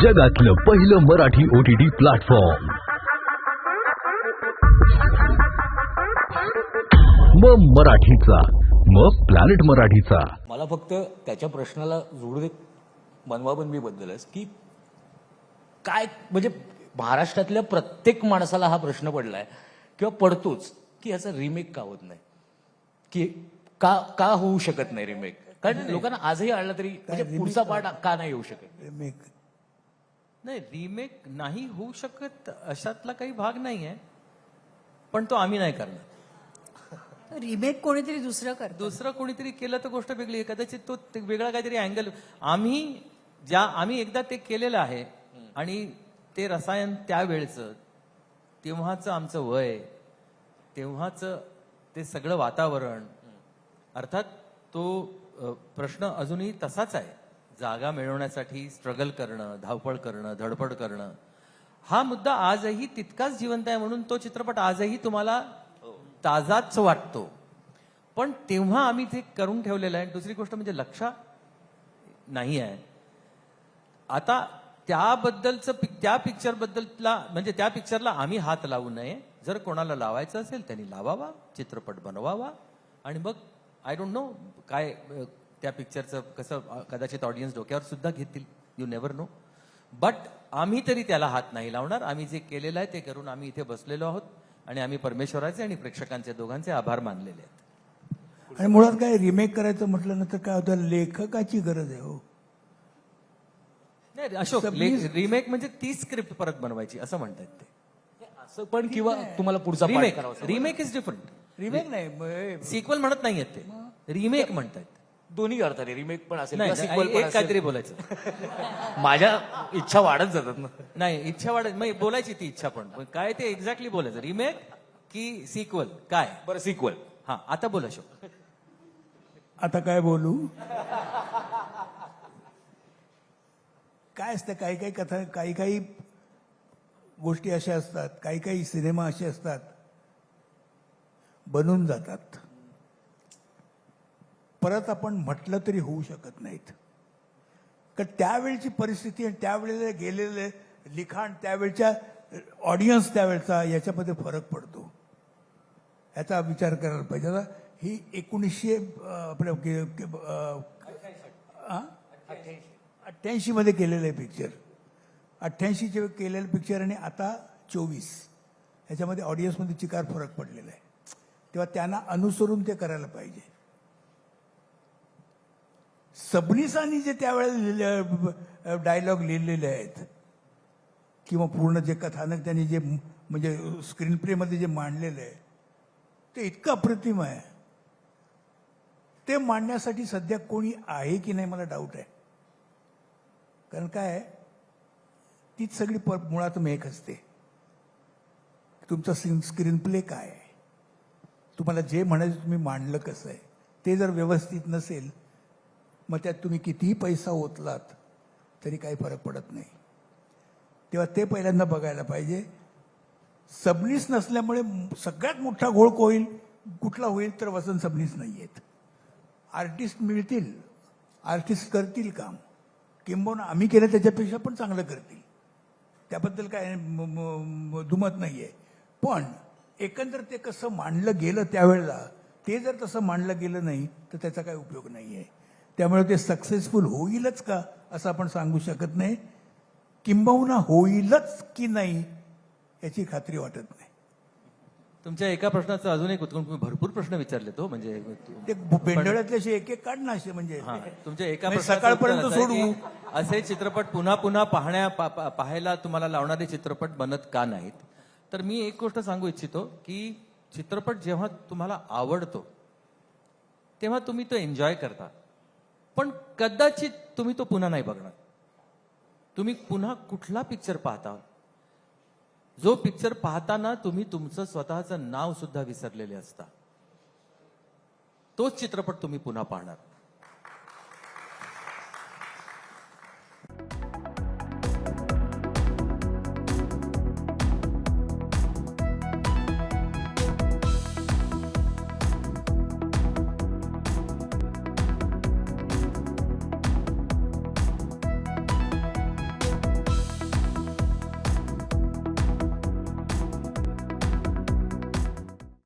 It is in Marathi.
जगातलं पहिलं Marathi O T T platform मग मराठीचा मग प्लॅनेट मराठीचा. मला फक्त त्याच्या प्रश्नाला जोडू दे बनवाबनवीबद्दलच की काय म्हणजे महाराष्ट्रातल्या प्रत्येक माणसाला हा प्रश्न पडलाय किंवा पडतोच की याचा रिमेक का होत नाही? की का का होऊ शकत नाही रिमेक कारण लोकांना आजही आला तरी म्हणजे पुढचा पार्ट का नाही येऊ शकत? रिमेक नाही रिमेक नाही होऊ शकत अशातला काही भाग नाही आहे पण तो आम्ही नाही करणार. रिमेक कोणीतरी दुसरं करतो. दुसरं कोणीतरी केलं तर गोष्ट वेगळी आहे कदाचित तो वेगळा काहीतरी अँगल आम्ही ज्या आम्ही एकदा ते केलेलं आहे आणि ते रसायन त्यावेळचं तेव्हाचं आमचं वय तेव्हाचं ते सगळं वातावरण अर्थात तो प्रश्न अजूनही तसाच आहे. जागा मिळवण्यासाठी स्ट्रगल करणं धावपळ करणं धडपड करणं हा मुद्दा आजही तितकाच जिवंत आहे म्हणून तो चित्रपट आजही तुम्हाला ताजाच वाटतो. पण तेव्हा आम्ही ते करून ठेवलेलं आहे दुसरी गोष्ट म्हणजे लक्ष नाही आहे. आता त्याबद्दलचं त्या पिक्चरबद्दलला म्हणजे त्या पिक्चरला आम्ही हात लावू नये. जर कोणाला लावायचं असेल त्यांनी लावावा चित्रपट बनवावा. आणि मग आय डोंट नो काय त्या पिक्चरचं कसं कदाचित ऑडियन्स डोक्यावर सुद्धा घेतील. यू नेव्हर नो बट आम्ही तरी त्याला हात नाही लावणार. आम्ही जे केलेलं आहे ते करून आम्ही इथे बसलेलो आहोत आणि आम्ही परमेश्वराचे आणि प्रेक्षकांचे दोघांचे आभार मानलेले आहेत. आणि मुळात काय रिमेक करायचं म्हटलं ना तर काय होतं लेखकाची गरज आहे हो. नाही अशोक रिमेक म्हणजे ती स्क्रिप्ट परत बनवायची असं म्हणतात ते. असं पण किंवा तुम्हाला पुढचा पार्ट रिमेक करावा रिमेक इज डिफरंट रिमेक नाही सिक्वल म्हणत नाहीयेत ते. रिमेक म्हणतात. दोन्ही अर्थाने रिमेक पण असेल नाही किंवा नाही, sequel पण एक काहीतरी. बोलायचं. माझ्या इच्छा वाढत जातात ना. नाही इच्छा वाढत मग बोलायची ती इच्छा पण. पण काय ते एक्झॅक्टली बोलायचं? रिमेक की सिक्वल काय? बरं सिक्वल हा आता बोल अशोक आता काय बोलू? काय असतं काही काही कथा काही काही गोष्टी अशा असतात काही काही सिनेमा असे असतात बनून जातात. परत आपण म्हटलं तरी होऊ शकत नाहीत. कारण त्यावेळची परिस्थिती आणि त्यावेळेला गेलेले लिखाण त्यावेळच्या ऑडियन्स त्यावेळचा याच्यामध्ये फरक पडतो. याचा विचार करायला पाहिजे. आता ही एकोणीसशे अं, आपल्या के- अठ्ठ्याऐंशी केलेलं आहे पिक्चर अठ्ठ्याऐंशीचे केलेलं पिक्चर आणि आता चोवीस. ह्याच्यामध्ये ऑडियन्समध्ये चिकार फरक पडलेला आहे. तेव्हा त्यांना अनुसरून ते करायला पाहिजे. सबनीसांनी जे त्यावेळेला डायलॉग लिहिलेले आहेत किंवा पूर्ण जे कथानक त्यांनी जे म्हणजे स्क्रीन प्लेमध्ये जे मांडलेलं आहे ते इतकं अप्रतिम आहे. ते मांडण्यासाठी सध्या कोणी आहे की नाही मला डाऊट आहे. कारण काय तीच सगळी प मुळात मेक असते. तुमचा स्क्रीन प्ले काय आहे? तुम्हाला जे म्हणायचं तुम्ही मांडलं कसं आहे? ते जर व्यवस्थित नसेल मग त्यात तुम्ही कितीही पैसा ओतलात तरी काही फरक पडत नाही. तेव्हा ते पहिल्यांदा बघायला पाहिजे. सबनीस नसल्यामुळे सगळ्यात मोठा घोळ होईल? कुठला होईल? तर वसंत सबनीस नाही आहेत आर्टिस्ट मिळतील. आर्टिस्ट करतील काम. किंबहुना आम्ही केलं त्याच्यापेक्षा पण चांगलं करतील. त्याबद्दल काय म- म- दुमत नाही आहे पण एकंदर ते कसं मांडलं गेलं त्यावेळेला ते जर तसं मांडलं गेलं नाही तर त्याचा काही उपयोग नाही आहे त्यामुळे ते सक्सेसफुल होईलच का असं आपण सांगू शकत नाही. किंबहुना होईलच की नाही याची खात्री वाटत नाही. तुमच्या एका प्रश्नाचं अजून एक तुम्ही भरपूर प्रश्न विचारले तो म्हणजे ते असे एक एक काढ ना असे म्हणजे हा, तुमच्या एका सकाळपर्यंत उत्तर असं चित्रपट पुन्हा पुन्हा पाहण्या पाहायला तुम्हाला लावणारे चित्रपट बनत का नाहीत? तर मी एक गोष्ट सांगू इच्छितो की चित्रपट जेव्हा तुम्हाला आवडतो तेव्हा तुम्ही तो एन्जॉय करता. पण कदाचित तुम्ही तो पुन्हा नाही बघणार. तुम्ही पुन्हा कुठला पिक्चर पाहता? जो पिक्चर पाहताना तुम्ही तुमचं स्वतःचं नाव सुद्धा विसरलेले असता. तोच चित्रपट तुम्ही पुन्हा पाहणार.